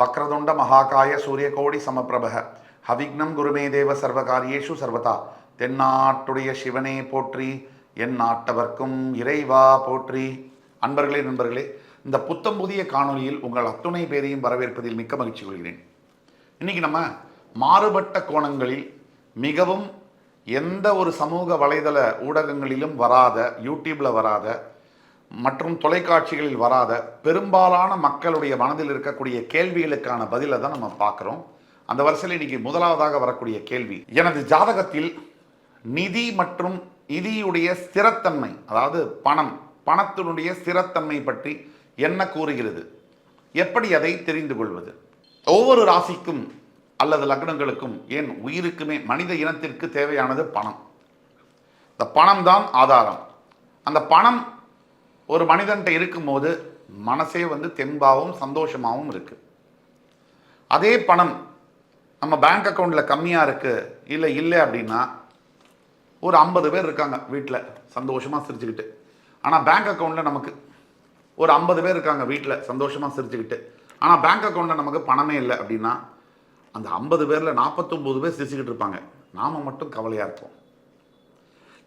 வக்ரதுண்ட மகாகாய சூரியகோடி சமப்பிரபக. ஹவிக்னம் குருமே தேவ சர்வகாரியேஷு சர்வதா. தென்னாட்டுடைய சிவனே போற்றி என் நாட்டவர்க்கும் இறைவா போற்றி. அன்பர்களே நண்பர்களே இந்த புத்தம் புதிய காணொலியில் உங்கள் அத்துணை பேரையும் வரவேற்பதில் மிக்க மகிழ்ச்சி கொள்கிறேன். இன்னைக்கு நம்ம மாறுபட்ட கோணங்களில் மிகவும் எந்த ஒரு சமூக வலைதள ஊடகங்களிலும் வராத யூடியூப்பில் வராத மற்றும் தொலைக்காட்சிகளில் வராத பெரும்பாலான மக்களுடைய மனதில் இருக்கக்கூடிய கேள்விகளுக்கான பதிலை தான் நம்ம பார்க்குறோம். அந்த வரிசையில் இன்னைக்கு முதலாவதாக வரக்கூடிய கேள்வி எனது ஜாதகத்தில் நிதி மற்றும் நிதியுடைய ஸ்திரத்தன்மை அதாவது பணம் பணத்தினுடைய ஸ்திரத்தன்மை பற்றி என்ன கூறுகிறது? எப்படி அதை தெரிந்து கொள்வது? ஒவ்வொரு ராசிக்கும் அல்லது லக்னங்களுக்கும் ஏன் உயிருக்குமே மனித இனத்திற்கு தேவையானது பணம். இந்த பணம் தான் ஆதாரம். அந்த பணம் ஒரு மனிதன்கிட்ட இருக்கும்போது மனசே வந்து தெம்பாகவும் சந்தோஷமாகவும் இருக்குது அதே பணம் நம்ம பேங்க் அக்கௌண்ட்டில் கம்மியாக இருக்குது இல்லை இல்லை அப்படின்னா ஒரு ஐம்பது பேர் இருக்காங்க வீட்டில் சந்தோஷமாக சிரிச்சுக்கிட்டு. ஆனால் பேங்க் அக்கௌண்ட்டில் நமக்கு ஒரு ஐம்பது பேர் இருக்காங்க வீட்டில் சந்தோஷமாக சிரிச்சுக்கிட்டு. ஆனால் பேங்க் அக்கௌண்ட்டில் நமக்கு பணமே இல்லை அப்படின்னா அந்த ஐம்பது பேரில் நாற்பத்தொம்போது பேர் சிரிச்சுக்கிட்டு இருப்பாங்க. நாம் மட்டும் கவலையாக இருப்போம்.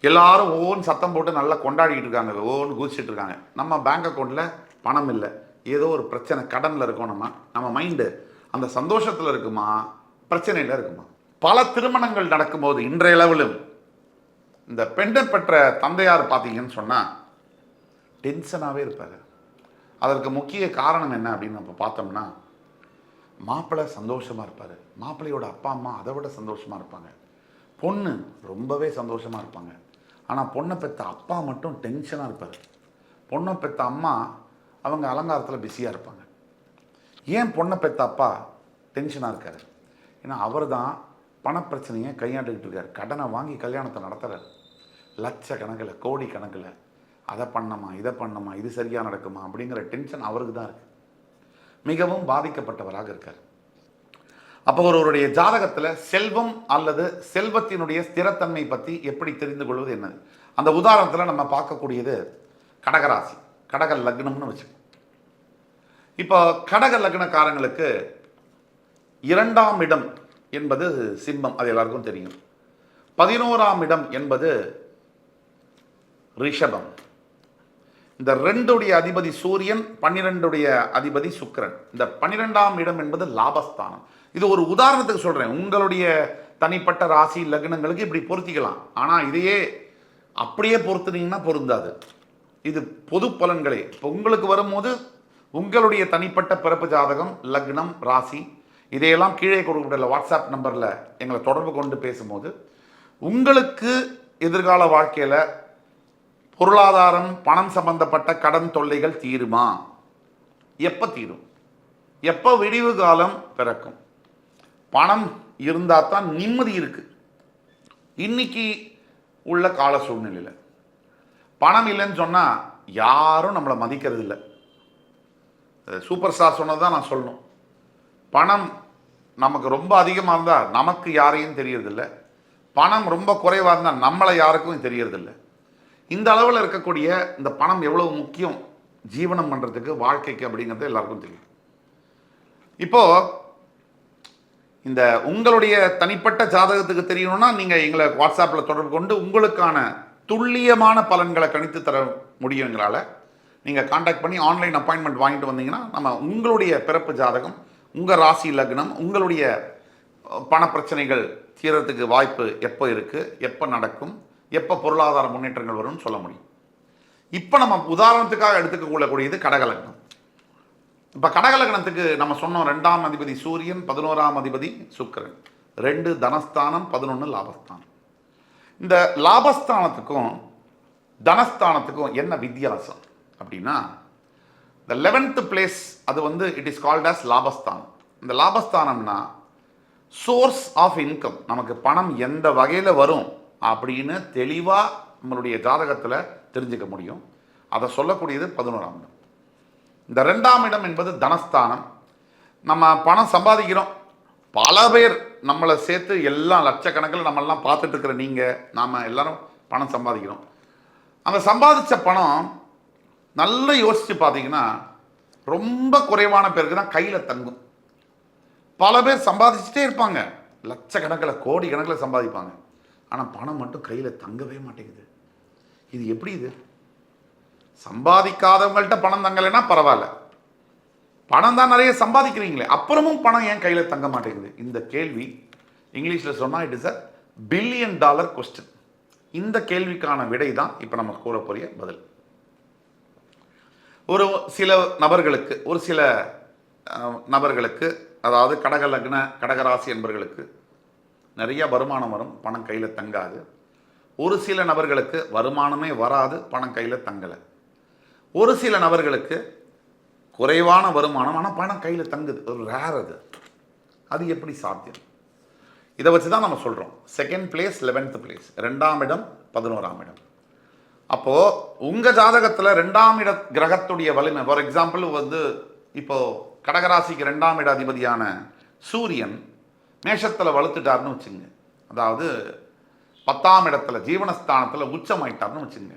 எல்லாரும் ஓன் சத்தம் போட்டு நல்லா கொண்டாடிக்கிட்டு இருக்காங்க. ஓன்னு குதிச்சிட்டு இருக்காங்க. நம்ம பேங்க் அக்கௌண்ட்டில் பணம் இல்லை. ஏதோ ஒரு பிரச்சனை கடனில் இருக்கோம் நம்ம. நம்ம மைண்டு அந்த சந்தோஷத்தில் இருக்குமா? பிரச்சனையில் இருக்குமா? பல திருமணங்கள் நடக்கும்போது இன்றையளவிலும் இந்த பெண்டன் பெற்ற தந்தையார் பார்த்தீங்கன்னு சொன்னால் டென்ஷனாகவே இருப்பார். அதற்கு முக்கிய காரணம் என்ன அப்படின்னு நம்ம பார்த்தோம்னா மாப்பிள்ளை சந்தோஷமாக இருப்பார். மாப்பிள்ளையோட அப்பா அம்மா அதை விட சந்தோஷமாக இருப்பாங்க. பொண்ணு ரொம்பவே சந்தோஷமாக இருப்பாங்க. ஆனால் பொண்ணை பெற்ற அப்பா மட்டும் டென்ஷனாக இருப்பார். பொண்ணை பெற்ற அம்மா அவங்க அலங்காரத்தில் பிஸியாக இருப்பாங்க. ஏன் பொண்ணை பெற்ற அப்பா டென்ஷனாக இருக்கார்? ஏன்னா அவர் தான் பணப்பிரச்சனையை கையாண்டுக்கிட்டு இருக்கார். கடனை வாங்கி கல்யாணத்தை நடத்துகிறார் லட்சக்கணக்கில் கோடி கணக்கில் அதை பண்ணமா இதை பண்ணமா இது சரியாக நடக்குமா அப்படிங்கிற டென்ஷன் அவருக்கு தான் இருக்குது மிகவும் பாதிக்கப்பட்டவராக இருக்கார். அப்போ ஒருவருடைய ஜாதகத்தில் செல்வம் அல்லது செல்வத்தினுடைய ஸ்திரத்தன்மை பற்றி எப்படி தெரிந்து கொள்வது என்னது? அந்த உதாரணத்தில் நம்ம பார்க்கக்கூடியது கடகராசி கடக லக்னம்னு வச்சுக்கோம் இப்போ கடக லக்னக்காரங்களுக்கு இரண்டாம் இடம் என்பது சிம்மம் அது எல்லாருக்கும் தெரியும். பதினோராம் இடம் என்பது ரிஷபம். இந்த ரெண்டுடைய அதிபதி சூரியன் பன்னிரெண்டுடைய அதிபதி சுக்கரன். இந்த பன்னிரெண்டாம் இடம் என்பது லாபஸ்தானம். இது ஒரு உதாரணத்துக்கு சொல்கிறேன் உங்களுடைய தனிப்பட்ட ராசி லக்னங்களுக்கு இப்படி பொருத்திக்கலாம். ஆனால் இதையே அப்படியே பொருத்துனீங்கன்னா பொருந்தாது. இது பொது பலன்களே. இப்போ உங்களுக்கு வரும்போது உங்களுடைய தனிப்பட்ட பிறப்பு ஜாதகம் லக்னம் ராசி இதையெல்லாம் கீழே கொடுக்கக்கூடிய வாட்ஸ்அப் நம்பரில் எங்களை தொடர்பு கொண்டு பேசும்போது உங்களுக்கு எதிர்கால வாழ்க்கையில் பொருளாதாரம் பணம் சம்பந்தப்பட்ட கடன் தொல்லைகள் தீருமா? எப்போ தீரும்? எப்போ விடிவு காலம் பிறக்கும்? பணம் இருந்தால் தான் நிம்மதி இருக்குது இன்னைக்கு உள்ள கால சூழ்நிலையில் பணம் இல்லைன்னு சொன்னால் யாரும் நம்மளை மதிக்கிறது இல்லை. சூப்பர் ஸ்டார் சொன்னது தான் நான் சொல்லணும். பணம் நமக்கு ரொம்ப அதிகமாக இருந்தால் நமக்கு யாரையும் தெரியறதில்ல பணம் ரொம்ப குறைவாக இருந்தால் நம்மளை யாருக்கும் தெரியறதில்ல இந்த அளவில் இருக்கக்கூடிய இந்த பணம் எவ்வளோ முக்கியம்? ஜீவனம் பண்ணுறதுக்கு வாழ்க்கைக்கு அப்படிங்கிறது எல்லாருக்கும் தெரியும். இப்போது இந்த உங்களுடைய தனிப்பட்ட ஜாதகத்துக்கு தெரியணும்னா நீங்கள் எங்களை வாட்ஸ்அப்பில் தொடர்பு கொண்டு உங்களுக்கான துல்லியமான பலன்களை கணித்து தர முடியும் எங்களால். நீங்கள் காண்டாக்ட் பண்ணி ஆன்லைன் அப்பாயின்மெண்ட் வாங்கிட்டு வந்தீங்கன்னா நம்ம உங்களுடைய பிறப்பு ஜாதகம் உங்கள் ராசி லக்னம் உங்களுடைய பண பிரச்சனைகள் தீரத்துக்கு வாய்ப்பு எப்போ இருக்குது எப்போ நடக்கும் எப்போ பொருளாதார முன்னேற்றங்கள் வரும்னு சொல்ல முடியும். இப்போ நம்ம உதாரணத்துக்காக எடுத்துக்க கொள்ளக்கூடியது கடகலக்னம் இப்போ கடகலக்கணத்துக்கு நம்ம சொன்னோம் ரெண்டாம் அதிபதி சூரியன் பதினோராம் அதிபதி சுக்கரன். ரெண்டு தனஸ்தானம் பதினொன்று லாபஸ்தானம். இந்த லாபஸ்தானத்துக்கும் தனஸ்தானத்துக்கும் என்ன வித்தியாசம் அப்படின்னா இந்த லெவன்த்து பிளேஸ் அது வந்து இட் இஸ் கால்ட் அஸ் லாபஸ்தானம். இந்த லாபஸ்தானம்னா சோர்ஸ் ஆஃப் இன்கம் நமக்கு பணம் எந்த வகையில் வரும் அப்படின்னு தெளிவாக நம்மளுடைய ஜாதகத்தில் தெரிஞ்சுக்க முடியும். அதை சொல்லக்கூடியது பதினோராம் இடம். இந்த ரெண்டாம் இடம் என்பது தனஸ்தானம். நம்ம பணம் சம்பாதிக்கிறோம். பல பேர் நம்மளை சேர்த்து எல்லாம் லட்சக்கணக்கில் நம்மெல்லாம் பார்த்துட்டுருக்குற நீங்கள் நாம் எல்லாரும் பணம் சம்பாதிக்கிறோம். அந்த சம்பாதிச்ச பணம் நல்லா யோசித்து பார்த்தீங்கன்னா ரொம்ப குறைவான பேருக்கு தான் கையில் தங்கும். பல பேர் சம்பாதிச்சுட்டே இருப்பாங்க. லட்சக்கணக்கில் கோடி கணக்கில் சம்பாதிப்பாங்க. ஆனால் பணம் மட்டும் கையில் தங்கவே மாட்டேங்குது. இது எப்படி இது? சம்பாதிக்காதவங்கள்ட்ட பணம் தங்கலைன்னா பரவாயில்ல. பணம் தான் நிறைய சம்பாதிக்கிறீங்களே அப்புறமும் பணம் ஏன் கையில் தங்க மாட்டேங்குது. இந்த கேள்வி இங்கிலீஷில் சொன்னால் it is a billion dollar question இந்த கேள்விக்கான விடை தான் இப்போ நம்ம கூறக்கூடிய பதில். ஒரு சில நபர்களுக்கு ஒரு சில நபர்களுக்கு அதாவது கடக லக்ன கடகராசி என்பவர்களுக்கு நிறைய வருமானம் வரும் பணம் கையில் தங்காது. ஒரு சில நபர்களுக்கு வருமானமே வராது பணம் கையில் தங்கலை. ஒரு சில நபர்களுக்கு குறைவான வருமானம் ஆனால் பணம் கையில் தங்குது. ஒரு ரேர் அது. அது எப்படி சாத்தியம்? இதை வச்சு தான் நம்ம சொல்கிறோம் செகண்ட் பிளேஸ் லெவன்த் பிளேஸ் ரெண்டாம் இடம் பதினோராம் இடம். அப்போது உங்கள் ஜாதகத்தில் ரெண்டாம் இட கிரகத்துடைய வலிமை ஃபார் எக்ஸாம்பிள் வந்து இப்போது கடகராசிக்கு ரெண்டாம் இட அதிபதியான சூரியன் மேஷத்தில் வலுத்துட்டார்னு வச்சுங்க. அதாவது பத்தாம் இடத்துல ஜீவனஸ்தானத்தில் உச்சமாயிட்டார்னு வச்சுங்க.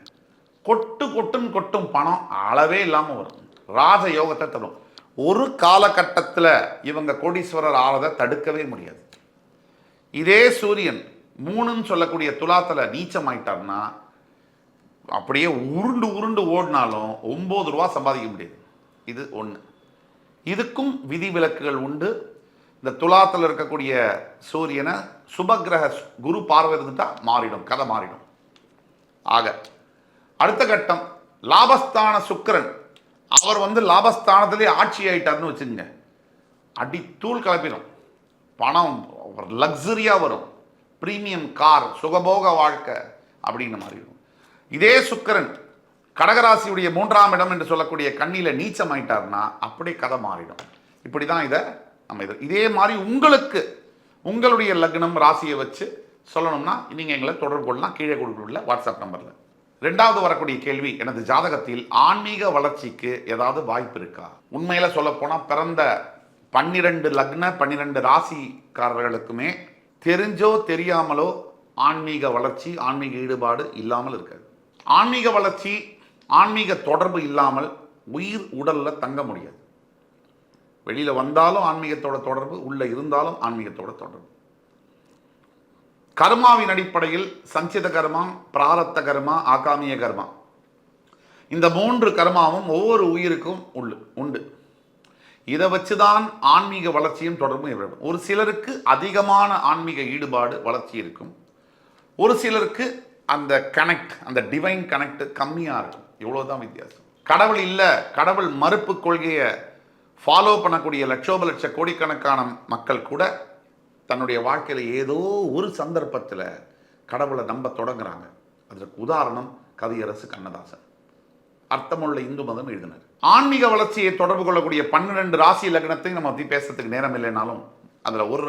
கொட்டு கொட்டுன்னு கொட்டும் பணம் அளவே இல்லாமல் வரும். ராஜ யோகத்தை தரும். ஒரு காலகட்டத்தில் இவங்க கோடீஸ்வரர் ஆறதை தடுக்கவே முடியாது. இதே சூரியன் மூணுன்னு சொல்லக்கூடிய துலாத்தில் நீச்சமாயிட்டார்னா அப்படியே உருண்டு உருண்டு ஓடினாலும் ஒம்பது ரூபா சம்பாதிக்க முடியாது. இது ஒன்று இதுக்கும் விதிவிலக்குகள் உண்டு. இந்த துலாத்தில் இருக்கக்கூடிய சூரியனை சுபகிரக குரு பார்வை இருந்துட்டா மாறிடும். கதை மாறிடும். ஆக அடுத்த கட்டம் லாபஸ்தான சுக்கிரன். அவர் வந்து லாபஸ்தானத்திலே ஆட்சி ஆயிட்டார்னு வச்சுங்க அடி தூள் கிளப்பிடும் பணம் லக்ஸரியாக வரும். ப்ரீமியம் கார் சுகபோக வாழ்க்கை அப்படின்னு மாறிடும் இதே சுக்கிரன் கடகராசியுடைய மூன்றாம் இடம் என்று சொல்லக்கூடிய கண்ணியில் நீச்சம் ஆயிட்டார்னா அப்படியே கதை மாறிடும். இப்படி தான் இதை நம்ம இது இதே மாதிரி உங்களுக்கு உங்களுடைய லக்னம் ராசியை வச்சு சொல்லணும்னா நீங்கள் எங்களை தொடர்பு கொள்ளலாம். கீழே கொடுக்குள்ள வாட்ஸ்அப் நம்பரில் ரெண்டாவது வரக்கூடிய கேள்வி எனது ஜாதகத்தில் ஆன்மீக வளர்ச்சிக்கு ஏதாவது வாய்ப்பு இருக்கா? உண்மையில சொல்லப் போனா பிறந்த பன்னிரண்டு லக்ன பன்னிரண்டு ராசிக்காரர்களுக்குமே தெரிஞ்சோ தெரியாமலோ ஆன்மீக வளர்ச்சி ஆன்மீக ஈடுபாடு இல்லாமல் இருக்காது. ஆன்மீக வளர்ச்சி ஆன்மீக தொடர்பு இல்லாமல் உயிர் உடலில் தங்க முடியாது. வெளியில் வந்தாலும் ஆன்மீகத்தோட தொடர்பு உள்ளே இருந்தாலும் ஆன்மீகத்தோட தொடர்பு. கர்மாவின் அடிப்படையில் சஞ்சித கர்மா பிராரத்த கர்மா ஆகாமிய கர்மா. இந்த மூன்று கர்மாவும் ஒவ்வொரு உயிருக்கும் உள்ள உண்டு. இதை வச்சு தான் ஆன்மீக வளர்ச்சியும் தொடர்பும் ஏற்படும். ஒரு சிலருக்கு அதிகமான ஆன்மீக ஈடுபாடு வளர்ச்சி இருக்கும். ஒரு சிலருக்கு அந்த கனெக்ட் அந்த டிவைன் கனெக்ட் கம்மியாக இருக்கும். இவ்வளோதான் வித்தியாசம். கடவுள் இல்லை கடவுள் மறுப்பு கொள்கையை ஃபாலோ பண்ணக்கூடிய லட்சோப லட்ச கோடிக்கணக்கான மக்கள் கூட தன்னுடைய வாழ்க்கையில் ஏதோ ஒரு சந்தர்ப்பத்தில் கடவுளை நம்ப தொடங்குறாங்க. அதற்கு உதாரணம் கவியரசு கண்ணதாசன். அர்த்தமுள்ள இந்து மதம் எழுதினார். ஆன்மீக வளர்ச்சியை தொடர்பு கொள்ளக்கூடிய பன்னிரெண்டு ராசி லக்னத்தையும் நம்ம பற்றி பேசுறதுக்கு நேரம் இல்லைனாலும் அதில் ஒரு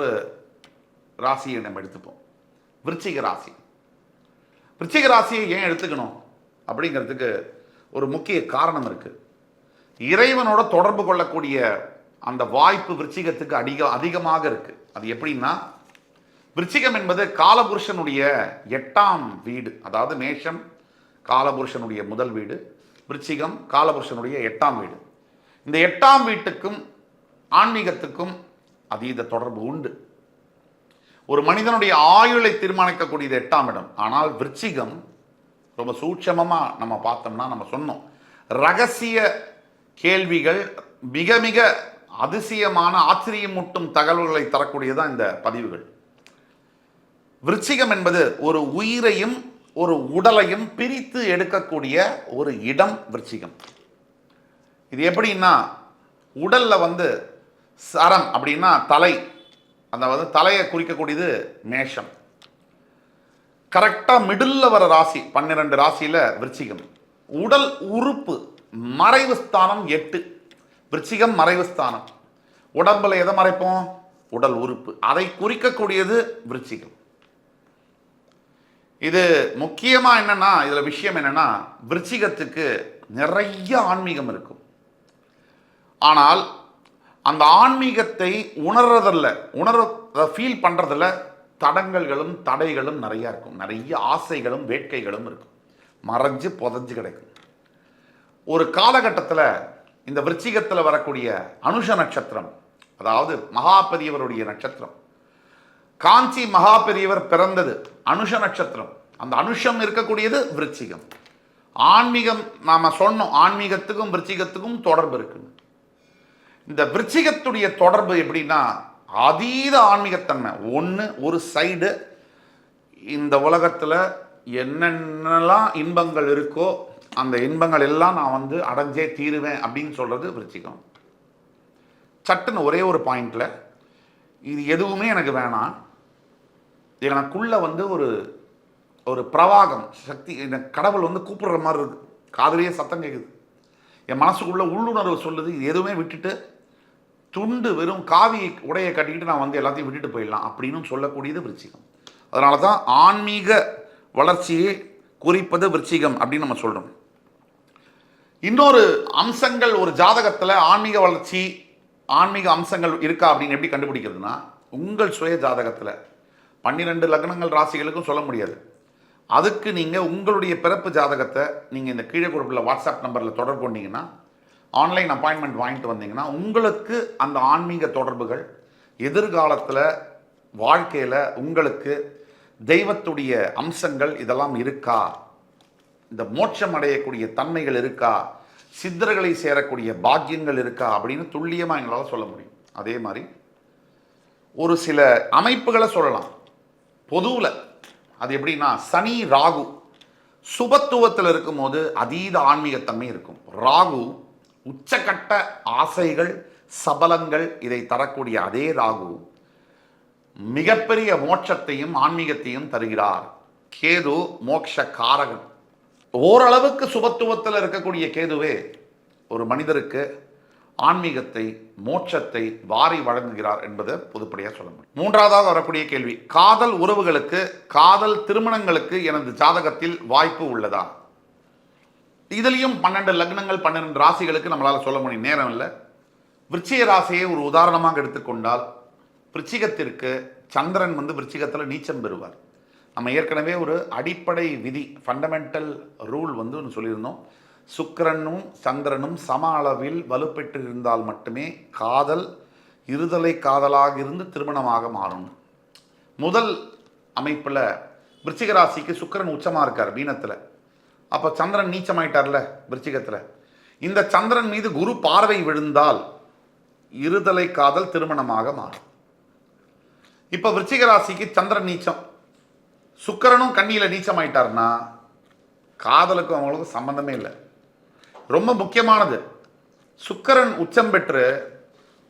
ராசியை நம்ம எடுத்துப்போம். விருச்சிக ராசி. விருச்சிக ராசியை ஏன் எடுத்துக்கணும்? அப்படிங்கிறதுக்கு ஒரு முக்கிய காரணம் இருக்குது இறைவனோட தொடர்பு கொள்ளக்கூடிய அந்த வாய்ப்பு விருச்சிகத்துக்கு அதிக அதிகமாக இருக்குது அது எப்படின்னா விருச்சிகம் என்பது காலபுருஷனுடைய எட்டாம் வீடு அதாவது மேஷம் காலபுருஷனுடைய முதல் வீடு விருச்சிகம் காலபுருஷனுடைய எட்டாம் வீடு. இந்த எட்டாம் வீட்டுக்கும் ஆன்மீகத்துக்கும் அதீத தொடர்பு உண்டு. ஒரு மனிதனுடைய ஆயுளை தீர்மானிக்கக்கூடியது எட்டாம் இடம். ஆனால் விருச்சிகம் ரொம்ப சூட்சமமாக நம்ம பார்த்தோம்னா நம்ம சொன்னோம். ரகசிய கேள்விகள் மிக மிக அதிசயமான ஆச்சரியமூட்டும் தகவல்களை தரக்கூடியதான் இந்த பதிவுகள். விருச்சிகம் என்பது ஒரு உயிரையும் ஒரு உடலையும் பிரித்து எடுக்கக்கூடிய ஒரு இடம் விருச்சிகம். இது எப்படின்னா உடல்ல வந்து சரம் அப்படின்னா தலை. அந்த வந்து தலையை குறிக்கக்கூடியது மேஷம். கரெக்டாக மிடில் வர ராசி பன்னிரெண்டு ராசியில் விருச்சிகம். உடல் உறுப்பு மறைவு ஸ்தானம் எட்டு. விருச்சிகம் மறைவு ஸ்தானம். உடம்பில் எதை மறைப்போம்? உடல் உறுப்பு. அதை குறிக்கக்கூடியது விருச்சிகம். இது முக்கியமாக என்னன்னா இதில் விஷயம் என்னன்னா விருச்சிகத்துக்கு நிறைய ஆன்மீகம் இருக்கும். ஆனால் அந்த ஆன்மீகத்தை உணர்றதில்ல உணர ஃபீல் பண்ணுறதில் தடங்கல்களும் தடைகளும் நிறையா இருக்கும். நிறைய ஆசைகளும் வேட்கைகளும் இருக்கும். மறைஞ்சு புதஞ்சு கிடைக்கும். ஒரு காலகட்டத்தில் இந்த விருச்சிகத்தில் வரக்கூடிய அனுஷ நட்சத்திரம் அதாவது மகா பெரியவருடைய நட்சத்திரம். காஞ்சி மகா பெரியவர் பிறந்தது அனுஷ நட்சத்திரம். அந்த அனுஷம் இருக்கக்கூடியது விருச்சிகம். ஆன்மீகம் நாம் சொன்னோம் ஆன்மீகத்துக்கும் விருச்சிகத்துக்கும் தொடர்பு இருக்குன்னு. இந்த விருச்சிகத்துடைய தொடர்பு எப்படின்னா அதீத ஆன்மீகத்தன்மை. ஒன்று ஒரு சைடு இந்த உலகத்தில் என்னென்னலாம் இன்பங்கள் இருக்கோ அந்த இன்பங்கள் எல்லாம் நான் வந்து அடைஞ்சே தீருவேன் அப்படின்னு சொல்கிறது விருச்சிகம். சட்டுன்னு ஒரே ஒரு பாயிண்டில் இது எதுவுமே எனக்கு வேணாம். எனக்குள்ளே வந்து ஒரு ஒரு பிரவாகம் சக்தி கடவுள் வந்து கூப்பிடுற மாதிரி இருக்குது காதலியே சத்தம் கேட்குது என் மனசுக்குள்ளே உள்ளுணர்வு சொல்லுது இது எதுவுமே விட்டுட்டு துண்டு வெறும் காவி உடையை கட்டிக்கிட்டு நான் வந்து எல்லாத்தையும் விட்டுட்டு போயிடலாம் அப்படின்னு சொல்லக்கூடியது விருச்சிகம். அதனால தான் ஆன்மீக வளர்ச்சியை குறிப்பது விருச்சிகம் அப்படின்னு நம்ம சொல்கிறோம் இன்னொரு அம்சங்கள் ஒரு ஜாதகத்தில் ஆன்மீக வளர்ச்சி ஆன்மீக அம்சங்கள் இருக்கா அப்படின்னு எப்படி கண்டுபிடிக்கிறதுனா உங்கள் சுய ஜாதகத்தில் பன்னிரெண்டு லக்னங்கள் ராசிகளுக்கும் சொல்ல முடியாது. அதுக்கு நீங்கள் உங்களுடைய பிறப்பு ஜாதகத்தை நீங்கள் இந்த கீழே குறிப்பில் வாட்ஸ்அப் நம்பரில் தொடர்பு கொண்டீங்கன்னா ஆன்லைன் அப்பாயின்மெண்ட் வாங்கிட்டு வந்தீங்கன்னா உங்களுக்கு அந்த ஆன்மீக தொடர்புகள் எதிர்காலத்தில் வாழ்க்கையில் உங்களுக்கு தெய்வத்துடைய அம்சங்கள் இதெல்லாம் இருக்கா? இந்த மோட்சம் அடையக்கூடிய தன்மைகள் இருக்கா? சித்தர்களை சேரக்கூடிய பாக்கியங்கள் இருக்கா? அப்படின்னு துல்லியமாக எங்களால் சொல்ல முடியும். அதே மாதிரி ஒரு சில அமைப்புகளை சொல்லலாம். பொதுவில் அது எப்படின்னா சனி ராகு சுபத்துவத்தில் இருக்கும்போது அதீத ஆன்மீகத்தன்மை இருக்கும். ராகு உச்சக்கட்ட ஆசைகள் சபலங்கள் இதை தரக்கூடிய அதே ராகு மிகப்பெரிய மோட்சத்தையும் ஆன்மீகத்தையும் தருகிறார். கேது மோட்ச காரகன் ஓரளவுக்கு சுபத்துவத்தில் இருக்கக்கூடிய கேதுவே ஒரு மனிதருக்கு ஆன்மீகத்தை மோட்சத்தை வாரி வழங்குகிறார் என்பதை பொதுப்படியாக சொல்ல முடியும். மூன்றாவதாக வரக்கூடிய கேள்வி காதல் உறவுகளுக்கு காதல் திருமணங்களுக்கு எனது ஜாதகத்தில் வாய்ப்பு உள்ளதா? இதுலேயும் பன்னெண்டு லக்னங்கள் பன்னிரெண்டு ராசிகளுக்கு நம்மளால் சொல்ல முடியும். நேரம் இல்லை. விருச்சிக ராசியை ஒரு உதாரணமாக எடுத்துக்கொண்டால் விருச்சிகத்திற்கு சந்திரன் வந்து விருச்சிகத்தில் நீச்சம் பெறுவார். நம்ம ஏற்கனவே ஒரு அடிப்படை விதி ஃபண்டமெண்டல் ரூல் வந்து ஒன்று சொல்லியிருந்தோம். சுக்கிரனும் சந்திரனும் சம அளவில் வலுப்பெற்று இருந்தால் மட்டுமே காதல் இருதலை காதலாக இருந்து திருமணமாக மாறும். முதல் அமைப்பில் விருச்சிக ராசிக்கு சுக்கிரன் உச்சமாக இருக்கார் மீனத்தில். அப்போ சந்திரன் நீச்சமாயிட்டார்ல விருச்சிகத்தில். இந்த சந்திரன் மீது குரு பார்வை விழுந்தால் இருதலை காதல் திருமணமாக மாறும். இப்போ விருச்சிக ராசிக்கு சந்திரன் நீச்சம். சுக்கரனும் கண்ணியில் நீச்சமாயிட்டார்னா காதலுக்கும் அவங்களுக்கும் சம்பந்தமே இல்லை. ரொம்ப முக்கியமானது. சுக்கரன் உச்சம் பெற்று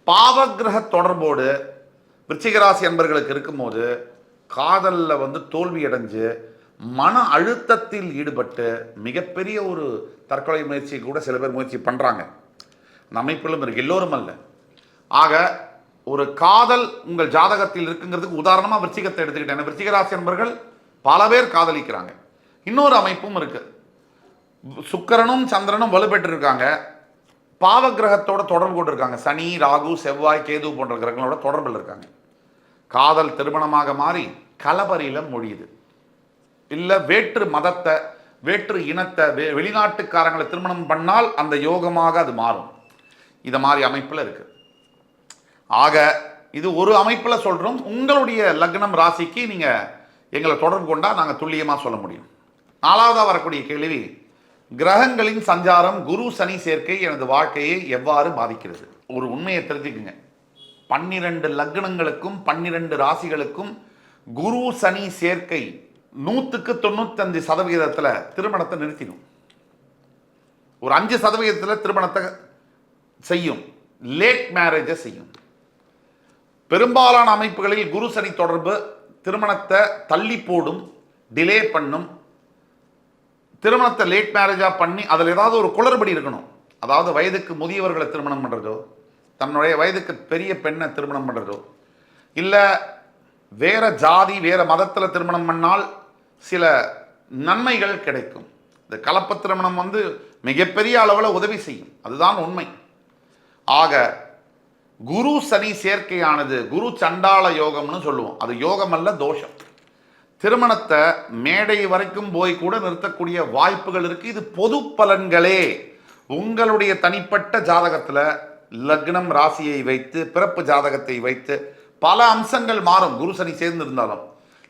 பாவகிரக தொடர்போடு விருச்சிகராசி அன்பர்களுக்கு இருக்கும்போது காதலில் வந்து தோல்வி அடைஞ்சு மன அழுத்தத்தில் ஈடுபட்டு மிகப்பெரிய ஒரு தற்கொலை முயற்சி கூட சில பேர் முயற்சி பண்ணுறாங்க அந்த அமைப்பிலும் இருக்கு. எல்லோரும் அல்ல. ஆக ஒரு காதல் உங்கள் ஜாதகத்தில் இருக்குங்கிறதுக்கு உதாரணமாக விருச்சிகத்தை எடுத்துக்கிட்டேன். விருச்சிகராசி அன்பர்கள் பல பேர் காதலிக்கிறாங்க. இன்னொரு அமைப்பும் இருக்குது சுக்கரனும் சந்திரனும் வலுப்பெற்றிருக்காங்க. பாவ கிரகத்தோட தொடர்பு கொண்டிருக்காங்க. சனி ராகு செவ்வாய் கேது போன்ற கிரகங்களோட தொடர்பில் இருக்காங்க. காதல் திருமணமாக மாறி கலபரியில் மொழியுது. இல்லை வேற்று மதத்தை வேற்று இனத்தை வெ வெளிநாட்டுக்காரங்களை திருமணம் பண்ணால் அந்த யோகமாக அது மாறும். இதை மாதிரி அமைப்பில் இருக்கு. ஆக இது ஒரு அமைப்பில் சொல்கிறோம் உங்களுடைய லக்னம் ராசிக்கு நீங்கள் எங்களை தொடர்பு கொண்டால் நாங்கள் துல்லியமாக சொல்ல முடியும். நாலாவதாக வரக்கூடிய கேள்வி கிரகங்களின் சஞ்சாரம் குரு சனி சேர்க்கை எனது வாழ்க்கையை எவ்வாறு பாதிக்கிறது? ஒரு உண்மையை தெரிஞ்சுக்குங்க. பன்னிரண்டு லக்னங்களுக்கும் பன்னிரண்டு ராசிகளுக்கும் குரு சனி சேர்க்கை நூற்றுக்கு தொண்ணூத்தஞ்சு சதவிகிதத்தில் திருமணத்தை நிறுத்திடும். ஒரு அஞ்சு சதவிகிதத்தில் திருமணத்தை செய்யும். லேட் மேரேஜை செய்யும். பெரும்பாலான அமைப்புகளில் குரு சனி தொடர்பு திருமணத்தை தள்ளி போடும் டிலே பண்ணும் திருமணத்தை லேட் மேரேஜாக பண்ணி அதில் ஏதாவது ஒரு குளறுபடி இருக்கணும். அதாவது வயதுக்கு முதியவர்களை திருமணம் பண்ணுறதோ தன்னுடைய வயதுக்கு பெரிய பெண்ணை திருமணம் பண்ணுறதோ இல்லை வேறு ஜாதி வேறு மதத்தில் திருமணம் பண்ணால் சில நன்மைகள் கிடைக்கும். இந்த கலப்பு திருமணம் வந்து மிகப்பெரிய அளவில் உதவி செய்யும். அதுதான் உண்மை. ஆக குரு சனி சேர்க்கையானது குரு சண்டாள யோகம்னு சொல்லுவோம். அது யோகம் அல்ல தோஷம். திருமணத்தை மேடை வரைக்கும் போய் கூட நிறுத்தக்கூடிய வாய்ப்புகள் இருக்கு. இது பொது பலன்களே. உங்களுடைய தனிப்பட்ட ஜாதகத்தில் லக்னம் ராசியை வைத்து பிறப்பு ஜாதகத்தை வைத்து பல அம்சங்கள் மாறும். குரு சனி சேர்ந்து இருந்தாலும்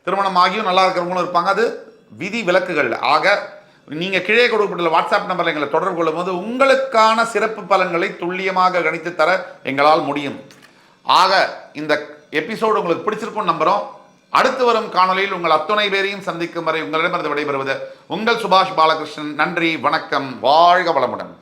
திருமணம் ஆகியும் நல்லா இருக்கிறவங்களும் இருப்பாங்க. அது விதி விலக்குகள். ஆக நீங்கள் கீழே கொடுக்கப்பட்டுள்ள வாட்ஸ்அப் நம்பரில் எங்களை தொடர்பு கொள்ளும் போது உங்களுக்கான சிறப்பு பலன்களை துல்லியமாக கணித்து தர எங்களால் முடியும். ஆக இந்த எபிசோடு உங்களுக்கு பிடிச்சிருக்கும் நம்புகிறோம் அடுத்து வரும் காணொலியில் உங்கள் அத்துணை பேரையும் சந்திக்கும் வரை உங்களிடமிருந்து விடைபெறுவது உங்கள் சுபாஷ் பாலகிருஷ்ணன். நன்றி வணக்கம் வாழ்க வளமுடன்.